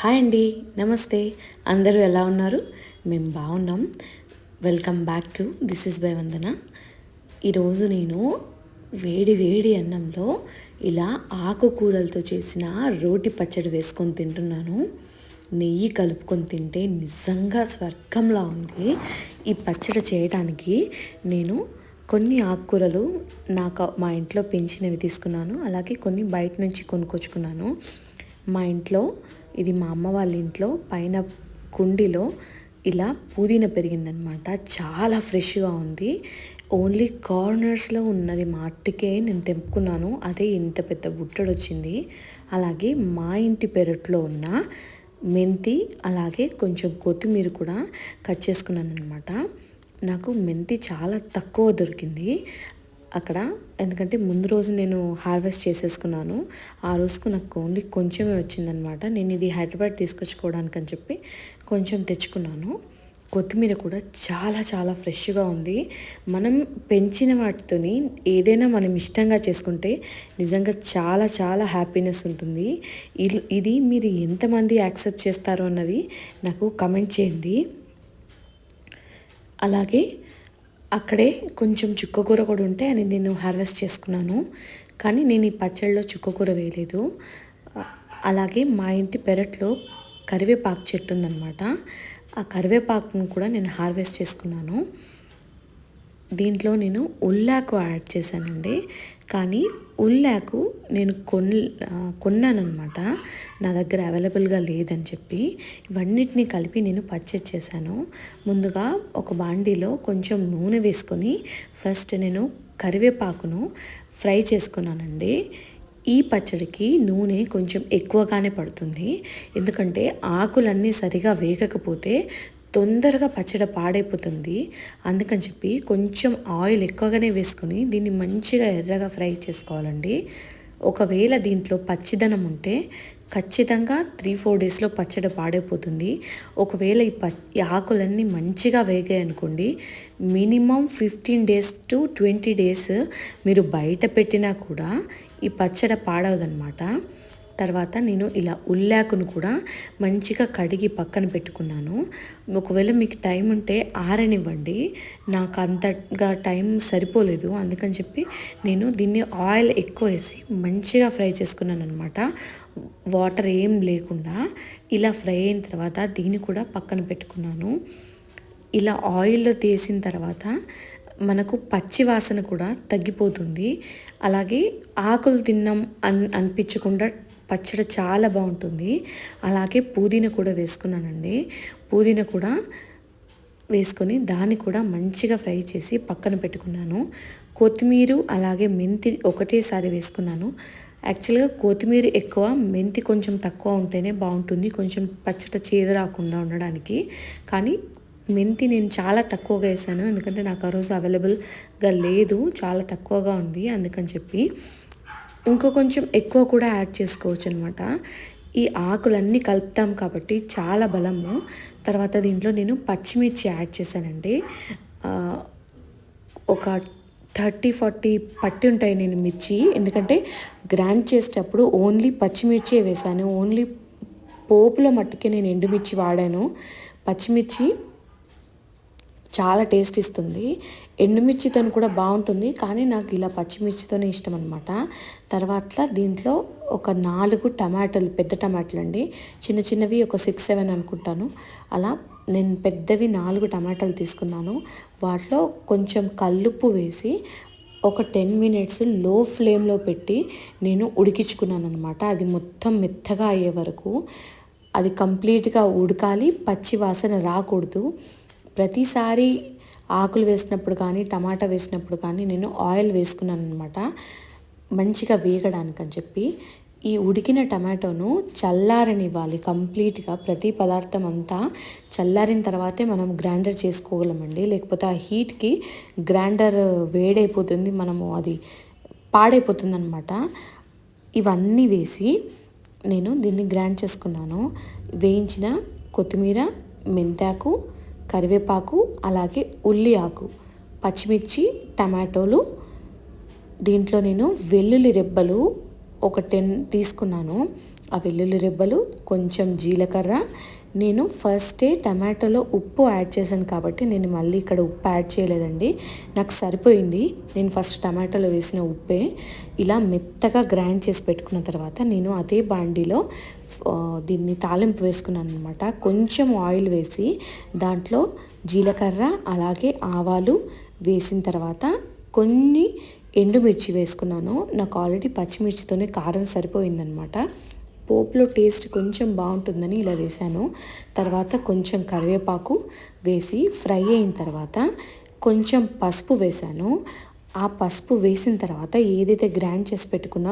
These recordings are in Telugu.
హాయ్ అండి నమస్తే. అందరూ ఎలా ఉన్నారు? మేము బాగున్నాం. Welcome back to this is by Vandana ఈరోజు నేను వేడి వేడి అన్నంలో ఇలా ఆకుకూరలతో చేసిన రోటి పచ్చడి వేసుకొని తింటున్నాను. నెయ్యి కలుపుకొని తింటే నిజంగా స్వర్గంలా ఉంది. ఈ పచ్చడి చేయడానికి నేను కొన్ని ఆకుకూరలు నాకు మా ఇంట్లో పెంచినవి తీసుకున్నాను. అలాగే కొన్ని బయట నుంచి కొనుక్కొచ్చుకున్నాను. మా ఇంట్లో ఇది మా అమ్మ వాళ్ళ ఇంట్లో పైన కుండీలో ఇలా పుదీనా పెరిగిందనమాట చాలా ఫ్రెష్గా ఉంది. ఓన్లీ కార్నర్స్లో ఉన్నది మట్టికే నేను తెంపుకున్నాను. అదే ఇంత పెద్ద బుట్టడు వచ్చింది అలాగే మా ఇంటి పెరట్లో ఉన్న మెంతి అలాగే కొంచెం కొత్తిమీర కూడా కట్ చేసుకున్నాను అనమాట నాకు మెంతి చాలా తక్కువ దొరికింది. అక్కడ ఎందుకంటే ముందు రోజు నేను హార్వెస్ట్ చేసేసుకున్నాను. ఆ రోజుకు నాకు ఓన్లీ కొంచెమే వచ్చిందనమాట. నేను ఇది హైదరాబాద్ తీసుకొచ్చుకోవడానికి అని చెప్పి కొంచెం తెచ్చుకున్నాను. కొత్తిమీర కూడా చాలా చాలా ఫ్రెష్గా ఉంది. మనం పెంచిన వాటితోని ఏదైనా మనం ఇష్టంగా చేసుకుంటే నిజంగా చాలా చాలా హ్యాపీనెస్ ఉంటుంది. ఇది మీరు ఎంతమంది యాక్సెప్ట్ చేస్తారో అన్నది నాకు కమెంట్ చేయండి. అలాగే అక్కడే కొంచెం చుక్కకూర కూడా ఉంటే అని నేను హార్వెస్ట్ చేసుకున్నాను. కానీ నేను ఈ పచ్చళ్ళలో చుక్కకూర వేయలేదు. అలాగే మా ఇంటి పెరట్లో కరివేపాకు చెట్టు ఉందన్నమాట. ఆ కరివేపాకును కూడా నేను హార్వెస్ట్ చేసుకున్నాను. దీంట్లో నేను ఉల్లాకు యాడ్ చేశానండి. కానీ ఉల్లాకు నేను కొన్ ఆ, నా దగ్గర అవైలబుల్గా లేదని చెప్పి. ఇవన్నిటిని కలిపి నేను పర్చేజ్ చేశాను. ముందుగా ఒక బాండీలో కొంచెం నూనె వేసుకొని ఫస్ట్ నేను కరివేపాకును ఫ్రై చేసుకున్నానండి. ఈ పచ్చడికి నూనె కొంచెం ఎక్కువగానే పడుతుంది. ఎందుకంటే ఆకులన్నీ సరిగా వేగకపోతే తొందరగా పచ్చడి పాడైపోతుంది. అందుకని చెప్పి కొంచెం ఆయిల్ ఎక్కువగానే వేసుకొని దీన్ని మంచిగా ఎర్రగా ఫ్రై చేసుకోవాలండి. ఒకవేళ దీంట్లో పచ్చిదనం ఉంటే ఖచ్చితంగా త్రీ ఫోర్ డేస్లో పచ్చడి పాడైపోతుంది. ఒకవేళ ఈ ప ఈ ఆకులన్నీ మంచిగా వేగాయి అనుకోండి minimum fifteen days to twenty days మీరు బయట పెట్టినా కూడా ఈ పచ్చడి పాడవదనమాట. తర్వాత నేను ఇలా ఉల్లాకును కూడా మంచిగా కడిగి పక్కన పెట్టుకున్నాను. ఒకవేళ మీకు టైం ఉంటే ఆరనివ్వండి. నాకు అంతగా టైం సరిపోలేదు. అందుకని చెప్పి నేను దీన్ని ఆయిల్ ఎక్కువ వేసి మంచిగా ఫ్రై చేసుకున్నాను అనమాట వాటర్ ఏం లేకుండా ఇలా ఫ్రై అయిన తర్వాత దీన్ని కూడా పక్కన పెట్టుకున్నాను. ఇలా ఆయిల్లో తీసిన తర్వాత మనకు పచ్చి వాసన కూడా తగ్గిపోతుంది. అలాగే ఆకులు తిన్నాం అన్ అనిపించకుండా పచ్చడి చాలా బాగుంటుంది. అలాగే పుదీనా కూడా వేసుకున్నానండి. పుదీనా కూడా వేసుకొని దాన్ని కూడా మంచిగా ఫ్రై చేసి పక్కన పెట్టుకున్నాను. కొత్తిమీర అలాగే మెంతి ఒకటేసారి వేసుకున్నాను. యాక్చువల్గా కొత్తిమీర ఎక్కువ మెంతి కొంచెం తక్కువ ఉంటేనే బాగుంటుంది. కొంచెం పచ్చట చేదు రాకుండా ఉండడానికి. కానీ మెంతి నేను చాలా తక్కువగా వేసాను. ఎందుకంటే నాకు ఆ రోజు అవైలబుల్గా లేదు. చాలా తక్కువగా ఉంది అందుకని చెప్పి. ఇంకో కొంచెం ఎక్కువ కూడా యాడ్ చేసుకోవచ్చు అనమాట ఈ ఆకులన్నీ కలుపుతాం కాబట్టి చాలా బలము. తర్వాత దీంట్లో నేను పచ్చిమిర్చి యాడ్ చేశానండి. ఒక థర్టీ ఫార్టీ పట్టి ఉంటాయి నేను మిర్చి. ఎందుకంటే గ్రైండ్ చేసేటప్పుడు ఓన్లీ పచ్చిమిర్చి వేసాను ఓన్లీ పోపులో మట్టుకే నేను ఎండుమిర్చి వాడాను. పచ్చిమిర్చి చాలా టేస్ట్ ఇస్తుంది. ఎండుమిర్చితో కూడా బాగుంటుంది. కానీ నాకు ఇలా పచ్చిమిర్చితోనే ఇష్టం అనమాట తర్వాత దీంట్లో ఒక నాలుగు టమాటాలు పెద్ద టమాటాలు అండి చిన్న చిన్నవి ఒక సిక్స్ సెవెన్ అనుకుంటాను. అలా నేను పెద్దవి నాలుగు టమాటాలు తీసుకున్నాను. వాటిలో కొంచెం కల్లుప్పు వేసి ఒక టెన్ మినిట్స్లో ఫ్లేమ్లో పెట్టి నేను ఉడికించుకున్నాను అనమాట అది మొత్తం మెత్తగా అయ్యే వరకు. అది కంప్లీట్గా ఉడకాలి. పచ్చి వాసన రాకూడదు. ప్రతిసారి ఆకులు వేసినప్పుడు కానీ టమాటా వేసినప్పుడు కానీ నేను ఆయిల్ వేసుకున్నాను అనమాట మంచిగా వేగడానికి అని చెప్పి ఈ ఉడికిన టమాటోను చల్లారనివ్వాలి కంప్లీట్గా. ప్రతి పదార్థం అంతా చల్లారిన తర్వాతే మనం గ్రైండర్ చేసుకోగలమండి. లేకపోతే ఆ హీట్కి గ్రైండర్ వేడైపోతుంది మనము అది పాడైపోతుంది అనమాట ఇవన్నీ వేసి నేను దీన్ని గ్రైండ్ చేసుకున్నాను. వేయించిన కొత్తిమీర మెంతాకు కరివేపాకు అలాగే ఉల్లి ఆకు పచ్చిమిర్చి టమాటోలు. దీంట్లో నేను వెల్లుల్లి రెబ్బలు ఒక టెన్ తీసుకున్నాను. ఆ వెల్లుల్లి రెబ్బలు కొంచెం జీలకర్ర. నేను ఫస్టే టమాటోలో ఉప్పు యాడ్ చేశాను కాబట్టి నేను మళ్ళీ ఇక్కడ ఉప్పు యాడ్ చేయలేదండి. నాకు సరిపోయింది. నేను ఫస్ట్ టమాటోలో వేసిన ఉప్పే. ఇలా మెత్తగా గ్రైండ్ చేసి పెట్టుకున్న తర్వాత నేను అదే బాండీలో దీన్ని తాలింపు వేసుకున్నాను అనమాట కొంచెం ఆయిల్ వేసి దాంట్లో జీలకర్ర అలాగే ఆవాలు వేసిన తర్వాత కొన్ని ఎండుమిర్చి వేసుకున్నాను. నాకు ఆల్రెడీ పచ్చిమిర్చితోనే కారం సరిపోయిందనమాట పోపులో టేస్ట్ కొంచెం బాగుంటుందని ఇలా వేసాను తర్వాత కొంచెం కరివేపాకు వేసి ఫ్రై అయిన తర్వాత కొంచెం పసుపు వేసాను ఆ పసుపు వేసిన తర్వాత ఏదైతే గ్రైండ్ చేసి పెట్టుకున్న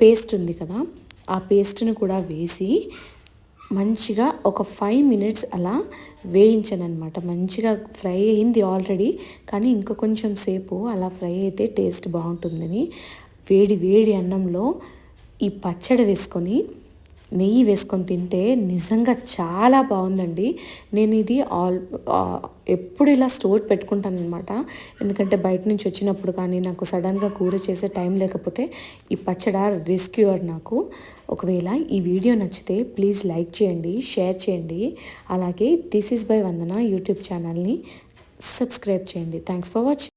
పేస్ట్ ఉంది కదా ఆ పేస్ట్ని కూడా వేసి మంచిగా ఒక ఫైవ్ మినిట్స్ అలా వేయించాను అనమాట మంచిగా ఫ్రై అయింది ఆల్రెడీ కానీ ఇంకా కొంచెం సేపు అలా ఫ్రై అయితే టేస్ట్ బాగుంటుందని వేడి వేడి అన్నంలో ఈ పచ్చడి వేసుకొని నెయ్యి వేసుకొని తింటే నిజంగా చాలా బాగుందండి. నేను ఇది ఆల్ ఎప్పుడు ఇలా స్టోర్ పెట్టుకుంటాను అనమాట ఎందుకంటే బయట నుంచి వచ్చినప్పుడు కానీ నాకు సడన్గా కూర చేసే టైం లేకపోతే ఈ పచ్చడ రెస్క్యూర్ నాకు. ఒకవేళ ఈ వీడియో నచ్చితే ప్లీజ్ లైక్ చేయండి షేర్ చేయండి. అలాగే this is by Vandana YouTube ఛానల్ని సబ్స్క్రైబ్ చేయండి. Thanks for watching